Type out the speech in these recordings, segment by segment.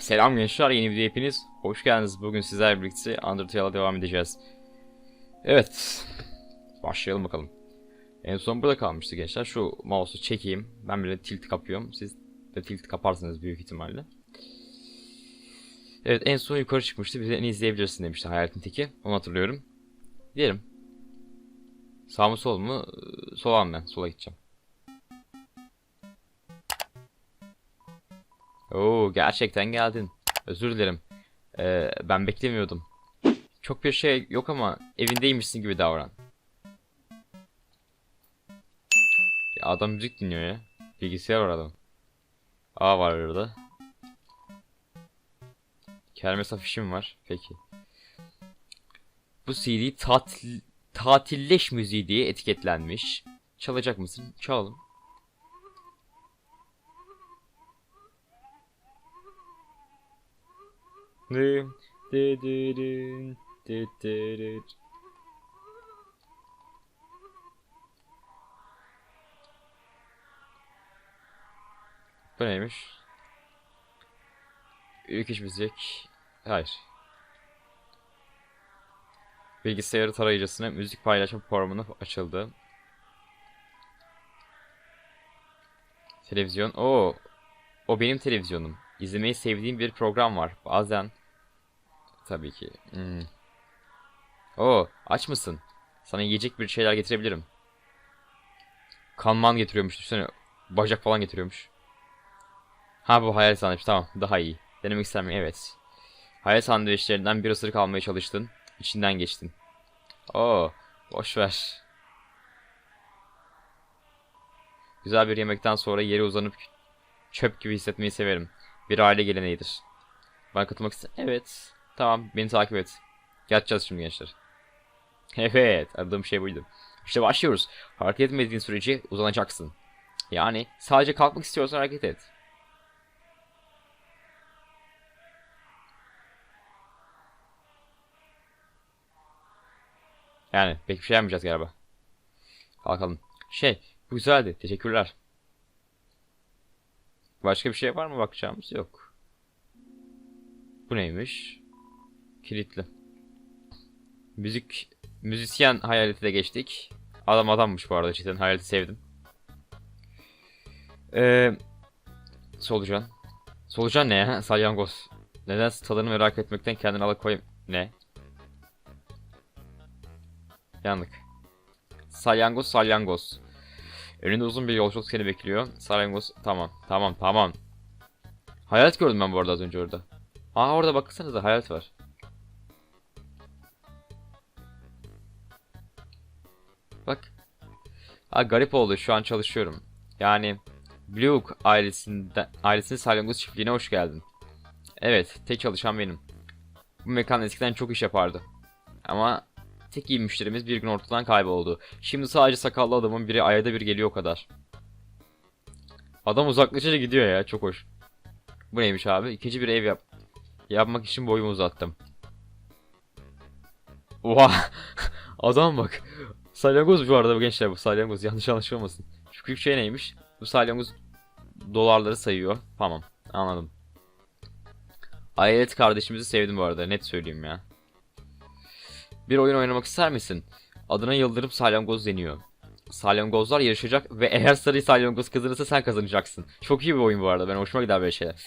Selam gençler, yeni video hepiniz. Hoş geldiniz. Bugün sizlerle birlikte Undertale'a devam edeceğiz. Evet. Başlayalım bakalım. En son burada kalmıştı gençler. Şu mouse'u çekeyim. Ben bile tilt kapıyorum. Siz de tilt kaparsınız büyük ihtimalle. Evet en son yukarı çıkmıştı. Bizi izleyebilirsin demişti hayaletin teki. Onu hatırlıyorum. Diyelim. Sağ mı sol mu? Ee, Sola ben. Sola gideceğim. Oo gerçekten geldin. Özür dilerim. Ee, ben beklemiyordum. Çok bir şey yok ama evindeymişsin gibi davran. Ya adam müzik dinliyor ya. Bilgisayar var adam. Aa var orada. Kermes afişim var. Peki. Bu CD tatil, tatilleş müziği diye etiketlenmiş. Çalacak mısın? Çalalım. Dım, dı dı dın, dı dı dı. Bu neymiş? Ülkeş müzik. Hayır. Bilgisayarı tarayıcısına müzik paylaşma programını açıldı. Televizyon. Oo. O benim televizyonum. İzlemeyi sevdiğim bir program var. Bazen tabii ki. Hmm. Oo, aç mısın? Sana yiyecek bir şeyler getirebilirim. Kanman getiriyormuş. Düşünsene. Bacak falan getiriyormuş. Ha bu hayal sandviç. Tamam. Daha iyi. Denemek ister miyim? Evet. Hayal sandviçlerinden bir ısırık almaya çalıştın. İçinden geçtin. Oo, boş ver. Güzel bir yemekten sonra yere uzanıp çöp gibi hissetmeyi severim. Bir aile geleneğidir. Bana katılmak ister Evet. Tamam beni takip et. Yatacağız şimdi gençler. Evet aradığım şey buydu. İşte başlıyoruz. Hareket etmediğin sürece uzanacaksın. Yani sadece kalkmak istiyorsan hareket et. Yani pek bir şey yapmayacağız galiba. Kalkalım. Şey bu güzeldi. Teşekkürler. Başka bir şey var mı bakacağımız? Yok. Bu neymiş? Kilitli. Müzik müzisyen hayaleti de geçtik. Adam adammış bu arada cidden hayaleti sevdim. Ee, solucan. Solucan ne ya? Salyangoz. Nedense tadını merak etmekten kendini alıkoyayım. Ne? Yandık. Salyangoz salyangoz. Önünde uzun bir yolculuk seni bekliyor. Salyangoz tamam tamam tamam. Hayalet gördüm ben bu arada az önce orada. Aa orada baksanıza hayalet var. Aa garip oldu şu an çalışıyorum. Yani Bluek ailesinden ailesinin salyangoz çiftliğine hoş geldin. Evet tek çalışan benim. Bu mekan eskiden çok iş yapardı. Ama tek iyi müşterimiz bir gün ortadan kayboldu. Şimdi sadece sakallı adamın biri ayda bir geliyor o kadar. Adam uzaklaşınca gidiyor ya çok hoş. Bu neymiş abi? İkinci bir ev yap. Yapmak için boyumu uzattım. Oha! Adam bak. Salyangoz bu arada bu gençler bu salyangoz yanlış anlaşılmasın. Şu küçük şey neymiş? Bu salyangoz dolarları sayıyor. Tamam anladım. Hayalet kardeşimizi sevdim bu arada net söyleyeyim ya. Bir oyun oynamak ister misin? Adına Yıldırım Salyangoz deniyor. Salyangozlar yarışacak ve eğer sarı salyangoz kazanırsa sen kazanacaksın. Çok iyi bir oyun bu arada. Ben hoşuma gider böyle şeyler.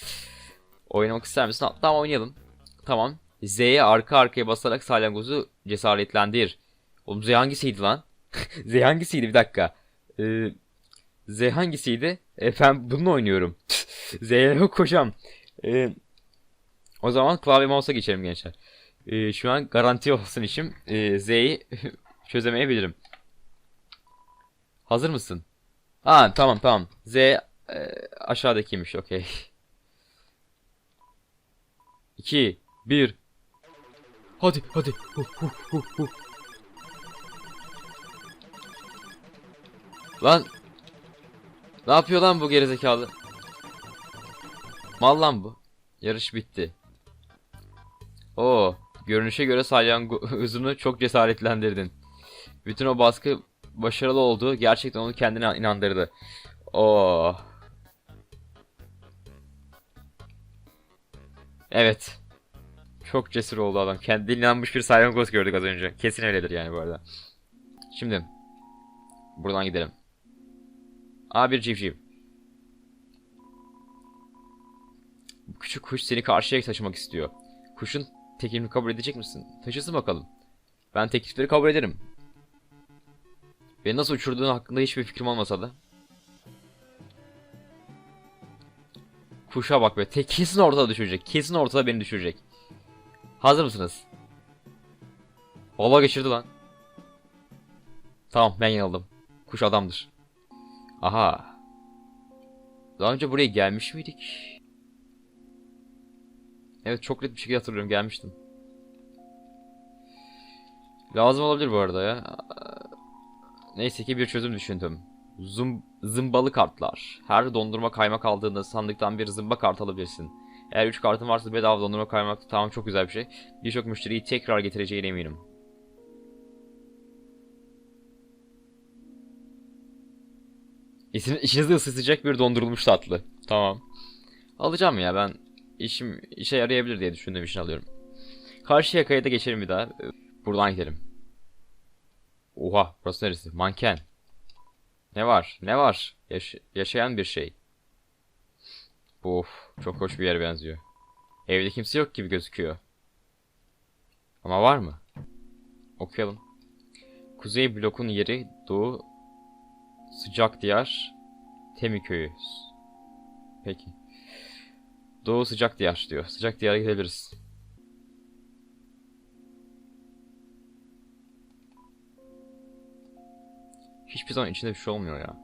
Oynamak ister misin? Tamam oynayalım. Tamam. Z'ye arka arkaya basarak salyangozu cesaretlendir. Oğlum Z hangisiydi lan? Z hangisiydi bir dakika. Ee, Z hangisiydi? E, ben bununla oynuyorum. Z'ye yok hocam. Ee, o zaman klavye mouse'a geçelim gençler. Ee, şu an garanti olsun işim. Ee, Z'yi çözemeyebilirim. Hazır mısın? Ha tamam tamam. Z e, aşağıdakiymiş okey. 2 1 Hadi hadi. Hu, hu, hu, hu. Lan Ne yapıyor lan bu gerizekalı? Mal lan bu. Yarış bitti. Oo, görünüşe göre salyangozunu çok cesaretlendirdin. Bütün o baskı başarılı oldu. Gerçekten onu kendine inandırdı. Oo. Evet. Çok cesur oldu adam. Kendine inanmış bir salyangoz gördük az önce. Kesin öyledir yani bu arada. Şimdi. Buradan gidelim. Aa bir civciv. Bu küçük kuş seni karşıya taşımak istiyor. Kuşun teklifini kabul edecek misin? Taşısın bakalım. Ben teklifleri kabul ederim. Beni nasıl uçurduğun hakkında hiçbir fikrim olmasa da. Kuşa bak be. Kesin ortada düşürecek. Kesin ortada beni düşürecek. Hazır mısınız? Bala geçirdi lan. Tamam ben yanıldım. Kuş adamdır. Aha. Daha önce buraya gelmiş miydik? Evet çok net bir şekilde hatırlıyorum gelmiştim. Lazım olabilir bu arada ya. Neyse ki bir çözüm düşündüm. Zum, zımbalı kartlar. Her dondurma kaymak aldığında sandıktan bir zımba kart alabilirsin. Eğer 3 kartın varsa bedava dondurma kaymak tamam çok güzel bir şey. Birçok müşteriyi tekrar getireceğine eminim. İçinizi ısıtacak bir dondurulmuş tatlı. Tamam. Alacağım ya ben işim işe yarayabilir diye düşündüğüm için alıyorum. Karşı yakaya da geçelim bir daha. Buradan gidelim. Oha burası neresi? Manken. Ne var? Ne var? Yaş- yaşayan bir şey. Of çok hoş bir yere benziyor. Evde kimse yok gibi gözüküyor. Ama var mı? Okuyalım. Kuzey blokun yeri doğu sıcak diyar Temi köyü. Peki. Doğu sıcak diyar diyor. Sıcak diyara gidebiliriz. Hiçbir zaman içinde bir şey olmuyor ya.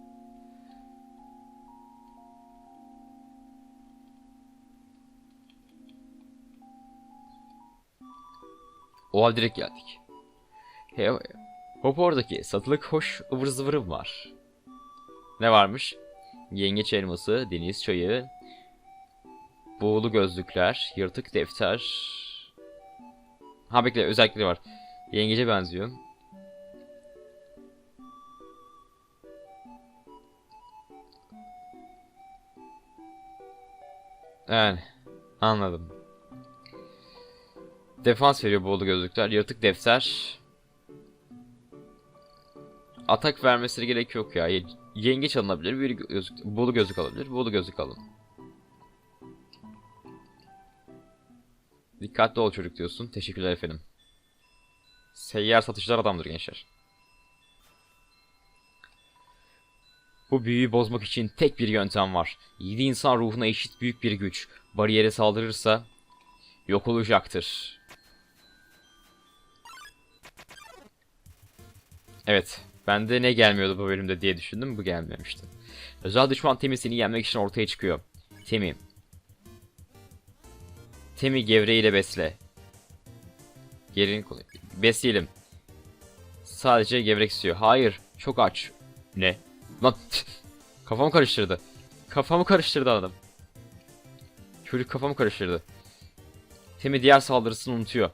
Oha direkt geldik. He, hop oradaki satılık hoş ıvır zıvırım var. Ne varmış? Yengeç elması, deniz çayı, buğulu gözlükler, yırtık defter. Ha bekle özellikleri var. Yengece benziyor. Yani anladım. Defans veriyor buğulu gözlükler, yırtık defter. Atak vermesine gerek yok ya. Ye- Yengeç alınabilir, bir gözlük, buğulu gözlük alabilir, buğulu gözlük alın. Dikkatli ol çocuk diyorsun. Teşekkürler efendim. Seyyar satıcılar adamdır gençler. Bu büyüyü bozmak için tek bir yöntem var. Yedi insan ruhuna eşit büyük bir güç. Bariyere saldırırsa yok olacaktır. Evet. Bende ne gelmiyordu bu bölümde diye düşündüm. Bu gelmemişti. Özel düşman Temi seni yenmek için ortaya çıkıyor. Temi. Temi gevreğiyle besle. Gerin kolay. Besleyelim. Sadece gevrek istiyor. Hayır. Çok aç. Ne? Lan kafamı karıştırdı. Kafamı karıştırdı adam. Çocuk kafamı karıştırdı. Temi diğer saldırısını unutuyor.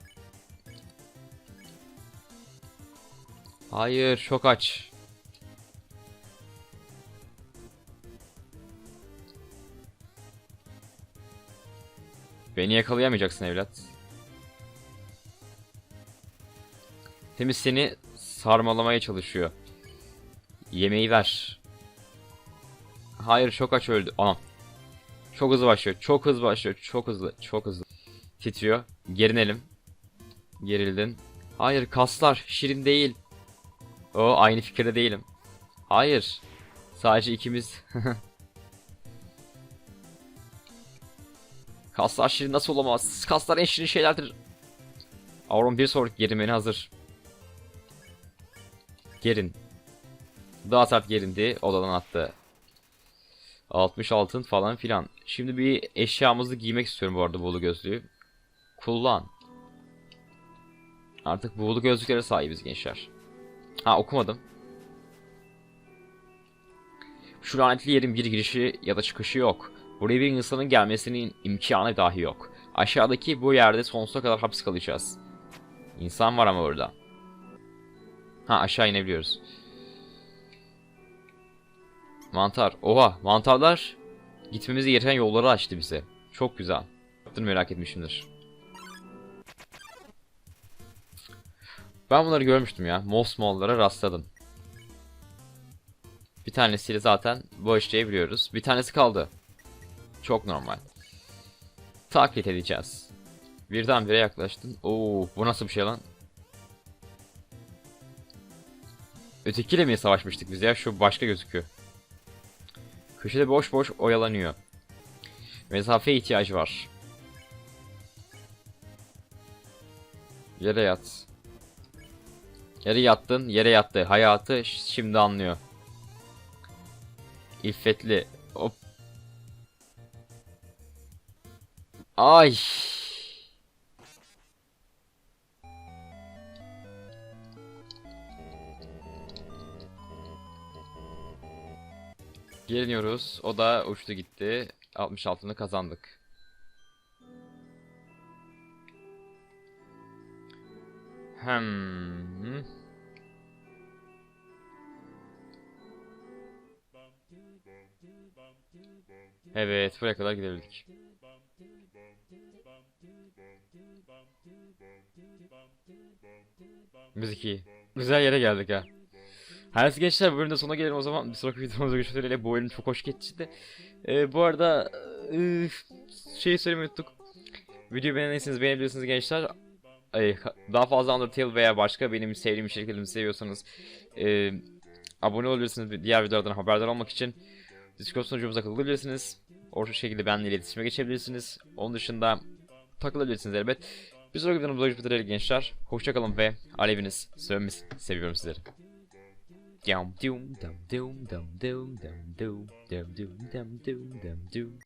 Hayır çok aç. Beni yakalayamayacaksın evlat. Temiz seni sarmalamaya çalışıyor. Yemeği ver. Hayır çok aç öldü. Anam. Çok hızlı başlıyor. Çok hızlı başlıyor. Çok hızlı. Çok hızlı. Titriyor. Gerinelim. Gerildin. Hayır kaslar. Şirin değil. O aynı fikirde değilim. Hayır. Sadece ikimiz. Kaslar şirin nasıl olamaz? Kaslar en şirin şeylerdir. Auron bir sonraki gerimeni hazır. Gerin. Daha sert gerindi. Odadan attı. 60 altın falan filan. Şimdi bir eşyamızı giymek istiyorum bu arada buğulu gözlüğü. Kullan. Artık buğulu gözlüklere sahibiz gençler. Ha okumadım. Şu lanetli yerin bir girişi ya da çıkışı yok. Buraya bir insanın gelmesinin imkanı dahi yok. Aşağıdaki bu yerde sonsuza kadar hapis kalacağız. İnsan var ama orada. Ha aşağı inebiliyoruz. Mantar. Oha mantarlar gitmemizi gereken yolları açtı bize. Çok güzel. merak etmişimdir. Ben bunları görmüştüm ya. Mosmollara rastladım. Bir tanesiyle zaten bu işleyebiliyoruz. Bir tanesi kaldı. Çok normal. Taklit edeceğiz. Birdenbire yaklaştın. Oo, bu nasıl bir şey lan? Ötekiyle mi savaşmıştık biz ya? Şu başka gözüküyor. Köşede boş boş oyalanıyor. Mesafeye ihtiyacı var. Yere yat. Yere yattın, yere yattı. Hayatı şimdi anlıyor. İffetli. Hop. Ay. Geliniyoruz. O da uçtu gitti. 66'ını kazandık. Hmm. Evet, buraya kadar gidebildik. Müzik iyi. Güzel yere geldik ha. Her gençler bu bölümde sonuna gelelim o zaman. Bir sonraki videomuzda görüşmek üzere. Bu bölüm çok hoş geçti. Ee, bu arada e, şey söylemeyi unuttuk. Videoyu beğendiyseniz beğenebilirsiniz gençler. Ay, daha fazla Undertale veya başka benim sevdiğim içeriklerimi seviyorsanız e, abone olabilirsiniz diğer videolardan haberdar olmak için. Discord sunucumuza katılabilirsiniz. Orta şekilde benimle iletişime geçebilirsiniz. Onun dışında takılabilirsiniz elbet. Bir sonraki videomuzda görüşmek üzere gençler. Hoşçakalın ve aleviniz sönmesin. Seviyorum sizleri. Dum dum dum dum dum dum dum dum dum dum dum